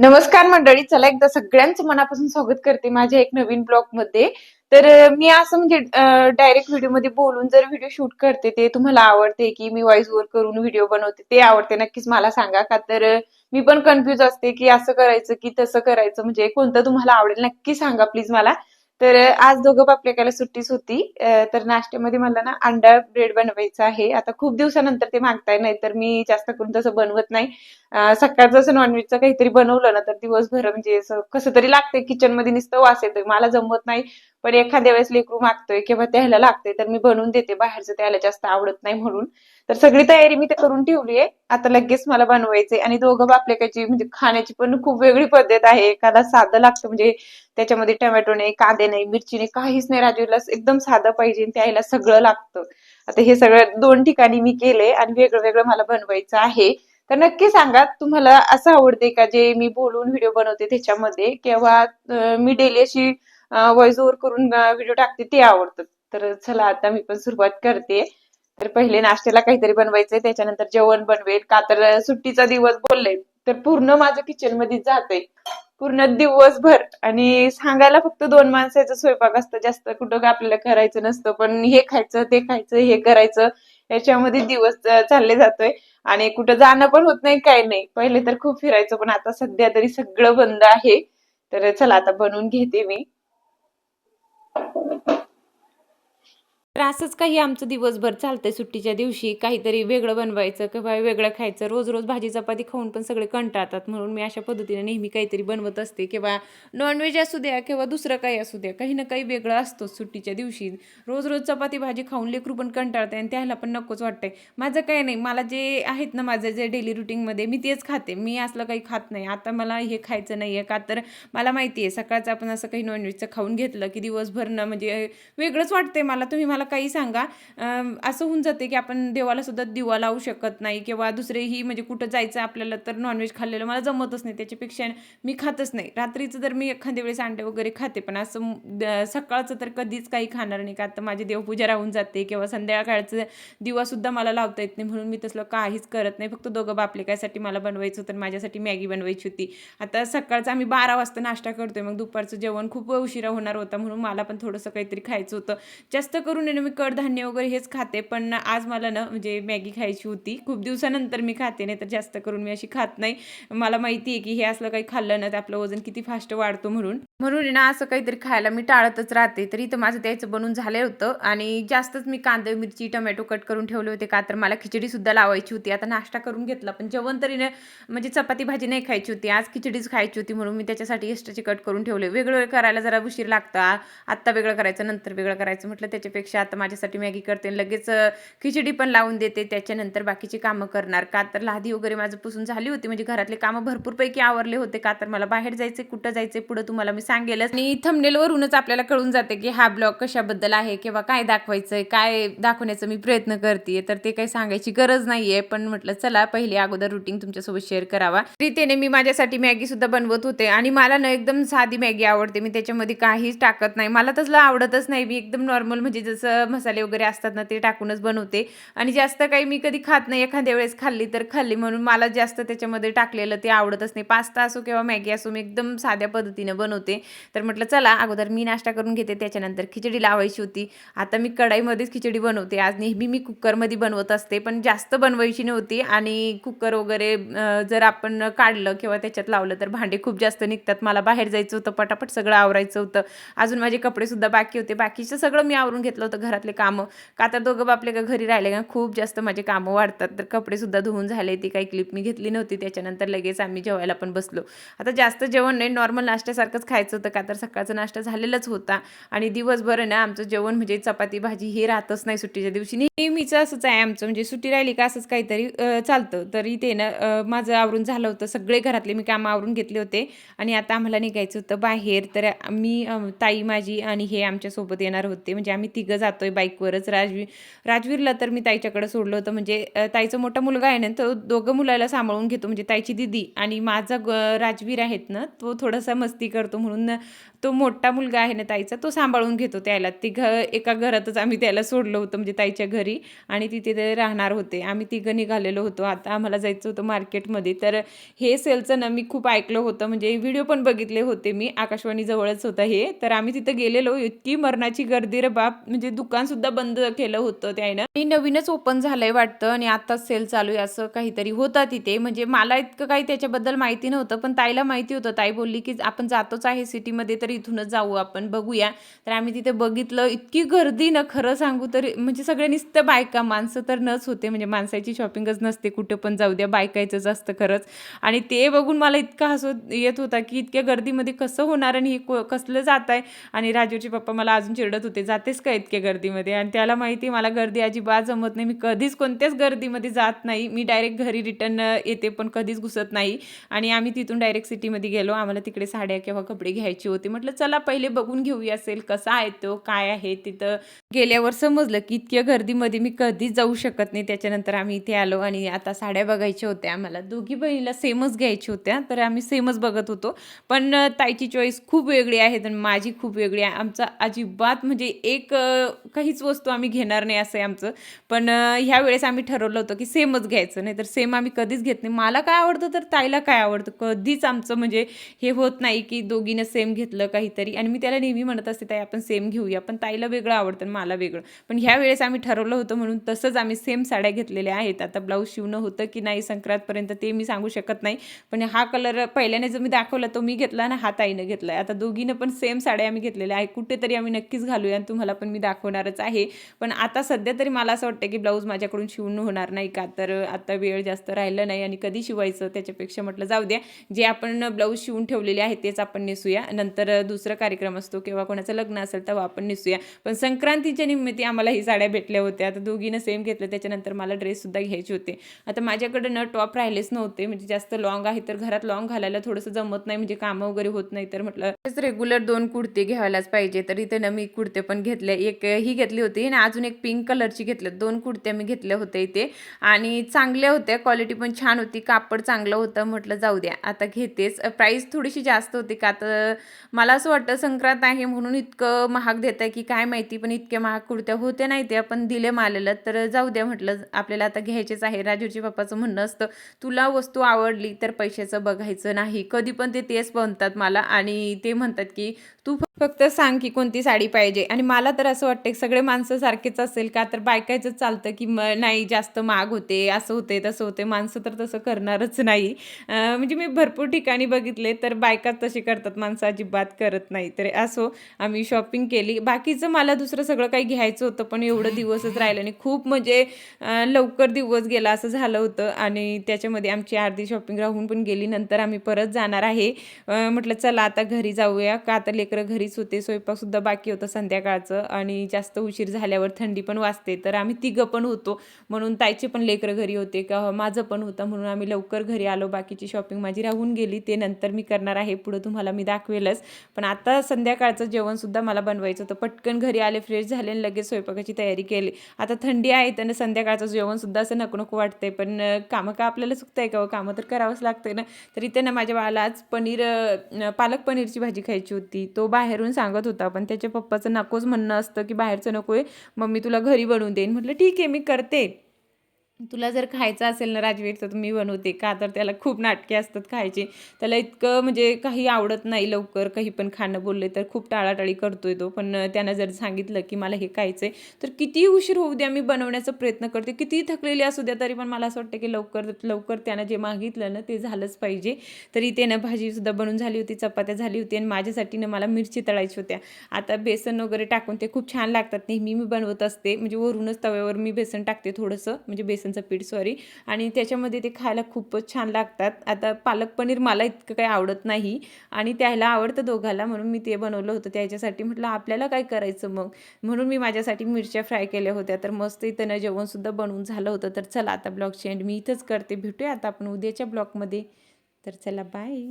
नमस्कार मंडळी चला एकदा सगळ्यांचं मनापासून स्वागत करते माझ्या एक नवीन ब्लॉगमध्ये. तर मी असं म्हणजे डायरेक्ट व्हिडिओमध्ये बोलून जर व्हिडिओ शूट करते ते तुम्हाला आवडते की मी व्हॉइस ओव्हर करून व्हिडिओ बनवते ते आवडते नक्कीच मला सांगा. का तर मी पण कन्फ्युज असते की असं करायचं की तसं करायचं म्हणजे कोणतं तुम्हाला आवडेल नक्की सांगा प्लीज मला. तर आज दोघं बापलेकाला सुट्टीच होती. तर नाश्त्यामध्ये मला ना अंडा ब्रेड बनवायचा आहे. आता खूप दिवसानंतर ते मागताय नाही तर मी जास्त करून तसं बनवत नाही. सकाळचं असं नॉनव्हेजचं काहीतरी बनवलं ना तर दिवसभर म्हणजे असं कसं तरी लागतंय किचनमध्ये नुसतं वास येतोय. मला जमत नाही. पण एखाद्या वेळेस लेकरू मागतोय किंवा त्याला लागतंय तर मी बनवून देते. बाहेरचं त्याला जास्त आवडत नाही म्हणून. तर सगळी तयारी मी ते करून ठेवलीये. आता लगेच मला बनवायचंय. आणि दोघं बापलेकाची म्हणजे खाण्याची पण खूप वेगळी पद्धत आहे. एखादा साधं लागतं म्हणजे त्याच्यामध्ये टोमॅटो नाही कांदे नाही मिरची नाही काहीच नाही. राजूला एकदम साधं पाहिजे आणि त्याला सगळं लागतं. आता हे सगळं दोन ठिकाणी मी केले आणि वेगळं वेगळं मला बनवायचं आहे. तर नक्की सांगा तुम्हाला असं आवडते का? जे मी बोलून व्हिडिओ बनवते त्याच्यामध्ये किंवा मी डेली अशी व्हॉइस ओव्हर करून व्हिडिओ टाकते ते आवडतात तर चला आता मी पण सुरुवात करते. तर पहिले नाश्त्याला काहीतरी बनवायचंय त्याच्यानंतर जेवण बनवेल. का तर सुट्टीचा दिवस बोलले तर पूर्ण माझं किचनमध्ये जाते पूर्ण दिवसभर. आणि सांगायला फक्त दोन माणसाचा स्वयंपाक असतं जास्त कुठं आपल्याला करायचं नसतं पण हे खायचं ते खायचं हे करायचं याच्यामध्ये दिवस चालले जातोय. आणि कुठं जाणं पण होत नाही काही नाही. पहिले तर खूप फिरायचं पण आता सध्या तरी सगळं बंद आहे. तर चला आता बनवून घेते मी. तर असंच काही आमचं दिवसभर चालतंय सुट्टीच्या दिवशी. काहीतरी वेगळं बनवायचं किंवा वेगळं खायचं. रोज रोज भाजी चपाती खाऊन पण सगळे कंटाळतात. म्हणून मी अशा पद्धतीने नेहमी काहीतरी बनवत असते किंवा नॉनव्हेज असू द्या किंवा दुसरं काही असू द्या. काही ना काही वेगळं असतोच सुट्टीच्या दिवशी. रोज रोज चपाती भाजी खाऊन लेकरू पण कंटाळते आणि त्याला पण नकोच वाटतंय. माझं काही नाही. मला जे आहेत ना माझं जे डेली रुटीनमध्ये मी तेच खाते. मी असलं काही खात नाही. आता मला हे खायचं नाही आहे का तर मला माहिती आहे सकाळचं आपण असं काही नॉनव्हेजचं खाऊन घेतलं की दिवसभर ना म्हणजे वेगळंच वाटतंय मला. तुम्ही मला मला काही सांगा. असं होऊन जाते की आपण देवाला सुद्धा दिवा लावू शकत नाही किंवा दुसरेही म्हणजे कुठं जायचं आपल्याला तर नॉनव्हेज खाल्लेलं मला जमतच नाही. त्याच्यापेक्षा मी खातच नाही. रात्रीचं तर मी एखाद्या वेळेस अंडे वगैरे खाते पण असं सकाळचं तर कधीच काही खाणार नाही. का आता माझी देवपूजा राहून जाते किंवा संध्याकाळचं दिवासुद्धा मला लावता येत नाही. म्हणून मी तसलं काहीच करत नाही. फक्त दोघं बापले कायसाठी मला बनवायचं होतं माझ्यासाठी मॅगी बनवायची होती. आता सकाळचं आम्ही बारा वाजता नाश्ता करतोय. मग दुपारचं जेवण खूप उशिरा होणार होता. म्हणून मला पण थोडंसं काहीतरी खायचं होतं. जास्त करून आहे मी कडधान्य वगैरे हेच खाते पण आज मला ना म्हणजे मॅगी खायची होती. खूप दिवसानंतर मी खाते नाही तर जास्त करून मी अशी खात नाही. मला माहिती आहे की हे असलं काही खाल्लं ना तर आपलं वजन किती फास्ट वाढतो म्हणून. म्हणून आहे ना असं काहीतरी खायला मी टाळतच राहते. तर इथं माझं त्याचं बनून झालं होतं. आणि जास्तच मी कांदे मिरची टोमॅटो कट करून ठेवले होते. का तर मला खिचडी सुद्धा लावायची होती. आता नाश्ता करून घेतला पण जेवण तरी म्हणजे चपाती भाजी नाही खायची होती. आज खिचडीच खायची होती म्हणून मी त्याच्यासाठी एक्स्ट्राची कट करून ठेवले. वेगळं करायला जरा उशीर लागतं. आत्ता वेगळं करायचं नंतर वेगळं करायचं म्हटलं त्याच्यापेक्षा आता माझ्यासाठी मॅगी करते लगेच खिचडी पण लावून देते. त्याच्यानंतर बाकीची कामं करणार. का तर लादी वगैरे माझं पुसून झाली होती. म्हणजे घरातले कामं भरपूरपैकी आवरले होते. का तर मला बाहेर जायचे कुठं जायचे पुढं तुम्हाला मी सांगेलच. आणि थंबनेलवरूनच आपल्याला कळून जाते की हा ब्लॉग कशाबद्दल आहे किंवा काय दाखवायचंय काय दाखवण्याचा मी प्रयत्न करते तर ते काही सांगायची गरज नाहीये. पण म्हटलं चला पहिले अगोदर रुटीन तुमच्यासोबत शेअर करावा. रीतीने मी माझ्यासाठी मॅगी सुद्धा बनवत होते. आणि मला ना एकदम साधी मॅगी आवडते. मी त्याच्यामध्ये काहीच टाकत नाही. मला तसलं आवडतच नाही. मी एकदम नॉर्मल म्हणजे जसं मसाले वगैरे असतात ना ते टाकूनच बनवते. आणि जास्त काही मी कधी खात नाही. एखाद्या वेळेस खाल्ली तर खाल्ली. म्हणून मला जास्त त्याच्यामध्ये टाकलेलं ते आवडतच नाही. पास्ता असो किंवा मॅगी असो मी एकदम साध्या पद्धतीनं बनवते. तर म्हटलं चला अगोदर मी नाश्ता करून घेते. त्याच्यानंतर खिचडी लावायची होती. आता मी कढाईमध्येच खिचडी बनवते. आज नेहमी मी कुकरमध्ये बनवत असते पण जास्त बनवायची नव्हती. आणि कुकर वगैरे जर आपण काढलं किंवा त्याच्यात लावलं तर भांडे खूप जास्त निघतात. मला बाहेर जायचं होतं पटापट सगळं आवरायचं होतं. अजून माझे कपडेसुद्धा बाकी होते. बाकीचं सगळं मी आवरून घेतलं होतं. घरातले कामं. का तर दोघं बापले का घरी राहिले का खूप जास्त माझे कामं वाढतात. तर कपडे सुद्धा धुवून झाले ती काही क्लिप मी घेतली नव्हती. त्याच्यानंतर लगेच आम्ही जेवायला पण बसलो. आता जास्त जेवण नाही नॉर्मल नाश्त्यासारखंच खायचं होतं. का तर सकाळचा नाश्ता झालेलाच होता. आणि दिवसभर ना आमचं जेवण म्हणजे चपाती भाजी हे राहतच नाही सुट्टीच्या दिवशी. नेहमीचं असंच आहे आमचं. म्हणजे सुट्टी राहिली का असंच काहीतरी चालतं. तर इथे ना माझं आवरून झालं होतं. सगळे घरातले मी कामं आवरून घेतले होते. आणि आता आम्हाला निघायचं होतं बाहेर. तर मी ताई माझी आणि हे आमच्यासोबत येणार होते. म्हणजे आम्ही तिघं जातोय बाईकवरच. राजवीर राजवीरला तर मी ताईच्याकडे सोडलं होतं. म्हणजे ताईचा मोठा मुलगा आहे ना तो दोघं मुलाला सांभाळून घेतो. म्हणजे ताईची दिदी आणि माझा ग राजवीर आहेत ना तो थोडासा मस्ती करतो म्हणून म्हणून तो मोठा मुलगा आहे ना ताईचा तो सांभाळून घेतो त्याला. ती घ एका घरातच आम्ही त्याला सोडलं होतं म्हणजे ताईच्या घरी. आणि तिथे ते राहणार होते. आम्ही तिघं निघालेलो होतो. आता आम्हाला जायचं होतं मार्केटमध्ये. तर हे सेलचं ना मी खूप ऐकलं होतं. म्हणजे व्हिडिओ पण बघितले होते मी. आकाशवाणी जवळच होतं हे. तर आम्ही तिथं गेलेलो. इतकी मरणाची गर्दी रे बाप. म्हणजे दुकान सुद्धा बंद केलं होतं त्यानं. आणि नवीनच ओपन झालंय वाटतं आणि आताच सेल चालू आहे असं काहीतरी होता तिथे. म्हणजे मला इतकं काही त्याच्याबद्दल माहिती नव्हतं पण ताईला माहिती होतं. ताई बोलली की आपण जातोच आहे सिटीमध्ये तर इथूनच जाऊ आपण बघूया. तर आम्ही तिथे बघितलं इतकी गर्दी ना खरं सांगू तर. म्हणजे सगळे नुसतं बायका माणसं तर नच होते. म्हणजे माणसाची शॉपिंगच नसते कुठं पण जाऊ द्या बायकायचंच असतं खरंच. आणि ते बघून मला इतका हसू येत होता की इतक्या गर्दीमध्ये कसं होणार आणि हे कसलं जात आहे आणि राजूचे पप्पा मला अजून चिरडत होते जातेस का इतक्या गर्दीमध्ये. आणि त्याला माहिती आहे मला गर्दी अजिबात जमत नाही. मी कधीच कोणत्याच गर्दीमध्ये जात नाही. मी डायरेक्ट घरी रिटर्न येते पण कधीच घुसत नाही. आणि आम्ही तिथून डायरेक्ट सिटीमध्ये गेलो. आम्हाला तिकडे साड्या किंवा कपडे घ्यायचे होते. म्हटलं चला पहिले बघून घेऊया असेल कसा आहे तो काय आहे? तिथं गेल्यावर समजलं की इतक्या गर्दीमध्ये मी कधीच जाऊ शकत नाही. त्याच्यानंतर आम्ही इथे आलो आणि आता साड्या बघायच्या होत्या. आम्हाला दोघी बहिणीला सेमच घ्यायच्या होत्या. तर आम्ही सेमच बघत होतो. पण ताईची चॉईस खूप वेगळी आहे आणि माझी खूप वेगळी आहे. आमचा अजिबात म्हणजे एक काहीच वस्तू आम्ही घेणार नाही असं आहे आमचं. पण ह्या वेळेस आम्ही ठरवलं होतं की सेमच घ्यायचं नाही तर सेम आम्ही कधीच घेत नाही. मला काय आवडतं तर ताईला काय आवडतं? कधीच आमचं म्हणजे हे होत नाही की दोघीनं सेम घेतलं काहीतरी. आणि मी त्याला नेहमी म्हणत असते ताई आपण सेम घेऊया. पण ताईला वेगळं आवडतं आणि मला वेगळं. पण ह्या वेळेस आम्ही ठरवलं होतं म्हणून तसंच आम्ही सेम साड्या घेतलेल्या आहेत. आता ब्लाऊज शिवणं होतं की नाही संक्रांतपर्यंत ते मी सांगू शकत नाही. पण हा कलर पहिल्याने जो मी दाखवला तो मी घेतला ना हा ताईनं घेतला आता दोघीनं पण सेम साड्या आम्ही घेतलेल्या आहे कुठेतरी आम्ही नक्कीच घालूया आणि तुम्हाला पण मी दाखवणारच आहे. पण आता सध्या तरी मला असं वाटतं की ब्लाऊज माझ्याकडून शिवून होणार नाही का? तर आता वेळ जास्त राहिलं नाही आणि कधी शिवायचं त्याच्यापेक्षा म्हटलं जाऊ द्या. जे आपण ब्लाऊज शिवून ठेवलेले आहे तेच आपण नेसूया. नंतर दुसरा कार्यक्रम असतो किंवा कोणाचं लग्न असेल तेव्हा आपण नेसूया. पण संक्रांतीच्या निमित्त आम्हाला ही साड्या भेटल्या होत्या. आता दोघीनं सेम घेतलं. त्याच्यानंतर मला ड्रेससुद्धा घ्यायचे होते. आता माझ्याकडे न टॉप राहिलेच नव्हते. म्हणजे जास्त लॉंग आहे तर घरात लॉंग घालायला थोडंसं जमत नाही. म्हणजे कामं वगैरे होत नाही. तर म्हटलं रेग्युलर दोन कुर्ते घ्यायलाच पाहिजे. तर इथे ना मी कुर्ते पण घेतले एक ही घेतली होती आणि अजून एक पिंक कलरची घेतल्या दोन कुर्त्या मी घेतल्या होत्या इथे. आणि चांगल्या होत्या क्वालिटी पण छान होती. कापड चांगलं होतं म्हटलं जाऊ द्या. आता घेतेच. प्राईस थोडीशी जास्त होती का तर मला असं वाटतं संक्रांत आहे म्हणून इतकं महाग देत आहे की काय माहिती पण इतक्या महाग कुर्त्या होत्या नाही त्या पण दिले मालेला. तर जाऊ द्या म्हटलं आपल्याला आता घ्यायचेच आहे. राजूच्या पप्पाचं म्हणणं असतं तुला वस्तू आवडली तर पैशाचं बघायचं नाही. कधी पण ते तेच म्हणतात मला आणि ते म्हणतात की तू फक्त सांग की कोणती साडी पाहिजे. आणि मला तर असं वाटतं की सगळे माणसं सारखेच असेल का तर बायकायचं चालतं की म नाही जास्त महाग होते असं होते तसं होते. माणसं तर तसं करणारच नाही. म्हणजे मी भरपूर ठिकाणी बघितले तर बायका तसे करतात. माणसं अजिबात करत नाही. तर असो आम्ही शॉपिंग केली. बाकीचं मला दुसरं सगळं काही घ्यायचं होतं पण एवढं दिवसच राहिलं आणि खूप म्हणजे लवकर दिवस गेला असं झालं होतं. आणि त्याच्यामध्ये आमची अर्धी शॉपिंग राहून पण गेली. नंतर आम्ही परत जाणार आहे. म्हटलं चला आता घरी जाऊया. का आता लेकरं घरीच होते स्वयंपाकसुद्धा बाकी होतं संध्याकाळचं आणि जास्त उशीर झाल्यावर थंडी पण वाजते. तर आम्ही तिघं पण होतो. म्हणून ताईचे पण लेकरं घरी होते का माझं पण होतं. म्हणून आम्ही लवकर घरी आलो. बाकीची शॉपिंग माझी राहून गेली. ते नंतर मी करणार आहे. पुढं तुम्हाला मी दाखवेलच. पण आता संध्याकाळचं जेवणसुद्धा मला बनवायचं होतं. पटकन घरी आले फ्रेश झाले आणि लगेच स्वयंपाकाची तयारी केली. आता थंडी आहे त्यानं संध्याकाळचं जेवणसुद्धा असं नको नको वाटते पण कामं का आपल्याला चुकतंय का हो? कामं तर करावंच लागतंय ना. तर इथे ना माझ्या बाळाला आज पनीर पालक पनीरची भाजी खायची होती. तो तो बाहेरून सांगत होता पण त्याच्या पप्पाचं नकोच म्हणणं असतं की बाहेरचं नको आहे मम्मी तुला घरी बनवून देईन. म्हटलं ठीक आहे मी करते. तुला जर खायचं असेल ना राजवीर तर मी बनवते. का तर त्याला खूप नाटके असतात खायचे. त्याला इतकं म्हणजे काही आवडत नाही लवकर काही पण खाणं बोलले तर खूप टाळाटाळी करतोय तो. पण त्यानं जर सांगितलं की मला हे खायचं आहे तर किती उशीर होऊ द्या मी बनवण्याचा प्रयत्न करते. कितीही थकलेली असू द्या तरी पण मला असं वाटतं की लवकर लवकर त्यानं जे मागितलं ना ते झालंच पाहिजे. तरी त्यानं भाजीसुद्धा बनवून झाली होती चपात्या झाली होती आणि माझ्यासाठी ना मला मिरची तळायची होत्या. आता बेसन वगैरे टाकून ते खूप छान लागतात. नेहमी मी बनवत असते. म्हणजे वरूनच तव्यावर मी बेसन टाकते थोडंसं. म्हणजे बेसन बेसनचं पीठ सॉरी आणि त्याच्यामध्ये ते खायला खूपच छान लागतात. आता पालक पनीर मला इतकं काही आवडत नाही आणि त्याला आवडतं दोघाला म्हणून मी ते बनवलं होतं. त्याच्यासाठी म्हटलं आपल्याला काय करायचं मग? म्हणून मी माझ्यासाठी मिरच्या फ्राय केल्या होत्या. तर मस्त इथं जेवणसुद्धा बनवून झालं होतं. तर चला आता ब्लॉगची एंड मी इथंच करते. भेटूया आता आपण उद्याच्या ब्लॉगमध्ये. तर चला बाय